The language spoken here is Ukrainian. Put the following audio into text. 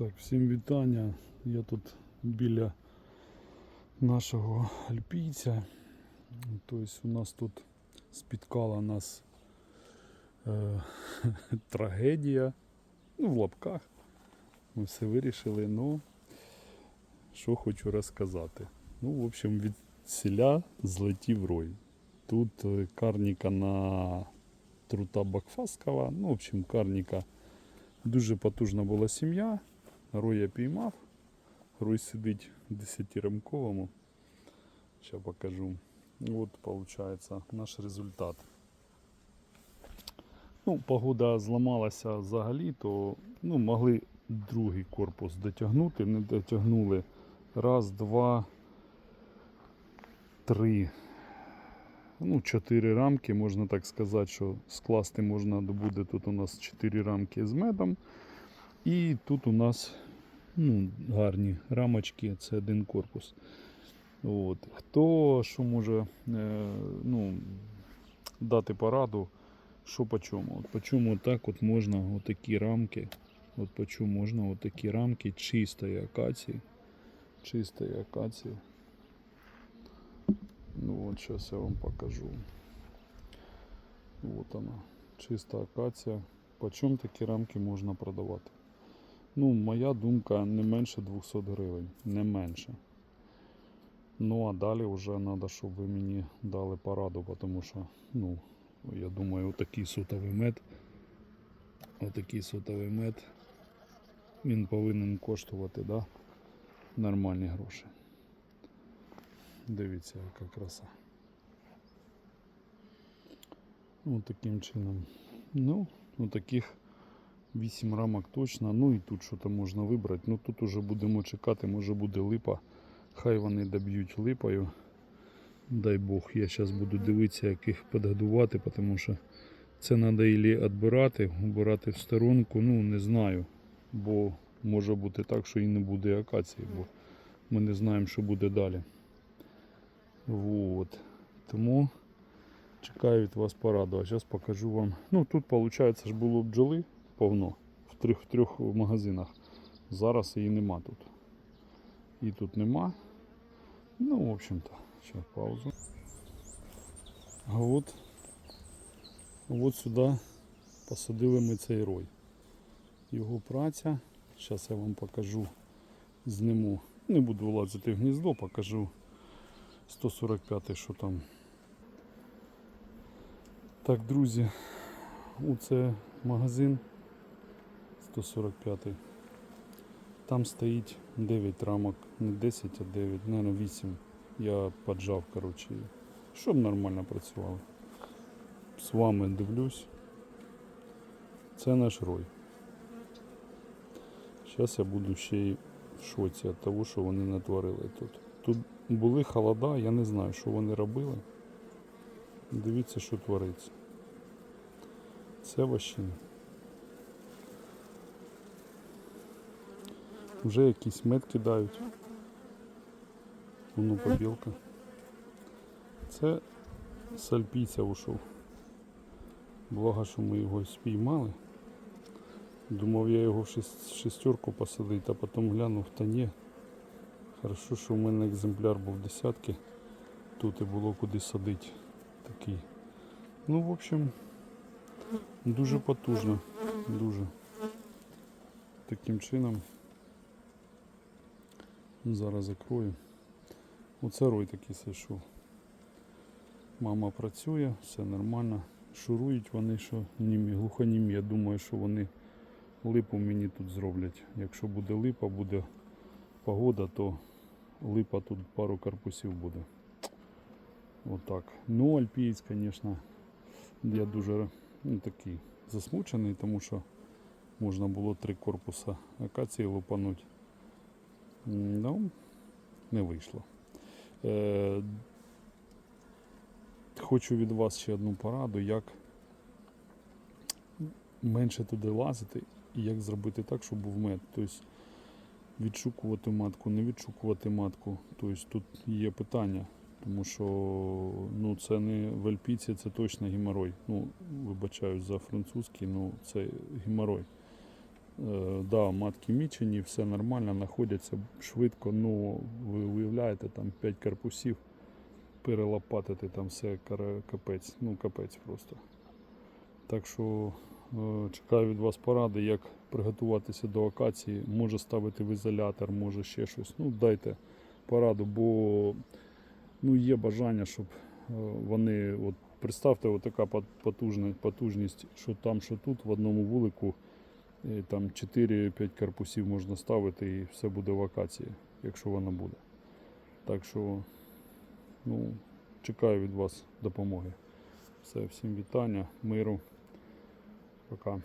Так, всім вітання. Я тут біля нашого альпійця. Тобто у нас тут спіткала нас е, трагедія. Ну, в лапках. Ми все вирішили, ну що хочу розказати. Ну, в общем, від селя злетів рой. Тут е, карніка на трута Бакфаскова. Ну, в общем, карніка дуже потужна була сім'я. Рой я піймав. Рой сидить в 10-рамковому. Зараз покажу. От, виходить, наш результат. Ну, погода зламалася взагалі, то ну, могли другий корпус дотягнути, не дотягнули. Раз, два, три. Ну, чотири рамки, можна так сказати, що скласти можна буде тут у нас чотири рамки з медом. І тут у нас ну, гарні рамочки, це один корпус. От. Хто що може е, ну, дати пораду, що по чому? От по чому так от можна отакі рамки, от по чому можна отакі рамки чистої акації. Чистої акації. Ну от зараз я вам покажу. Вот она, чиста акація. По чому такі рамки можна продавати? Ну, моя думка не менше 200 гривень, не менше. Ну а далі вже треба, щоб ви мені дали пораду, тому що, ну, я думаю, отакий сотовий мед, отакий сотовий мед, він повинен коштувати, да? Нормальні гроші. Дивіться, яка краса. Ось таким чином. Ну, ну таких 8 рамок точно. Ну і тут що там можна вибрати. Ну тут уже будемо чекати, може буде липа. Хай вони доб'ють липою. Дай Бог, я зараз буду дивитися, як їх підгодувати, тому що це треба ілі відбирати, убирати в сторонку, ну не знаю. Бо може бути так, що і не буде акації, бо ми не знаємо, що буде далі. Вот. Тому чекаю від вас пораду. А зараз покажу вам. Ну тут виходить ж було бджоли повно в трьох, в трьох магазинах. Зараз її нема тут. І тут нема. Ну, в общем-то, зараз паузу. А от, от сюди посадили ми цей рой. Його праця. Зараз я вам покажу, зніму. Не буду влазити в гніздо, покажу 145 що там. Так, друзі, оце магазин 145. Там стоїть 9 рамок, не 10, а 9, мабуть 8. Я поджав, коротше, щоб нормально працювало. З вами дивлюсь. Це наш рой. Зараз я буду ще й в шоці від того, що вони натворили тут. Тут були холода, я не знаю, що вони робили. Дивіться, що твориться. Це ващина. Вже якийсь мед кидають. Воно побілка. Це сальпійця ушов. Благо, що ми його спіймали. Думав я його в шес- шестерку посадити, а потім глянув, та ні. Хорошо, що в мене екземпляр був десятки. Тут і було куди садити такий. Ну, в общем, дуже потужно. Дуже. Таким чином. Зараз закрою. Оце рой такий зайшов. Мама працює, все нормально. Шурують вони, що німі, глухонімі. Я думаю, що вони липу мені тут зроблять. Якщо буде липа, буде погода, то липа тут пару корпусів буде. Отак. Ну, альпієць, звісно, я дуже ну, такий засмучений, тому що можна було три корпуса акації лупануть. Ну, не вийшло. Е, хочу від вас ще одну пораду, як менше туди лазити і як зробити так, щоб був мед. Тобто відшукувати матку, не відшукувати матку. Тобто тут є питання, тому що ну, це не в це точно геморой. Ну, вибачаюсь за французький, ну це геморой. Е, да, матки мічені, все нормально, знаходяться швидко, ну ви уявляєте, там 5 корпусів, перелопатити там все капець, ну капець просто. Так що е, чекаю від вас поради, як приготуватися до акації. Може ставити в ізолятор, може ще щось. Ну, дайте пораду, бо ну, є бажання, щоб е, вони, от представте, от така потужна, потужність, що там, що тут, в одному вулику і там 4-5 корпусів можна ставити і все буде вакація, якщо вона буде. Так що ну, чекаю від вас допомоги. Все, всім вітання, миру. Пока.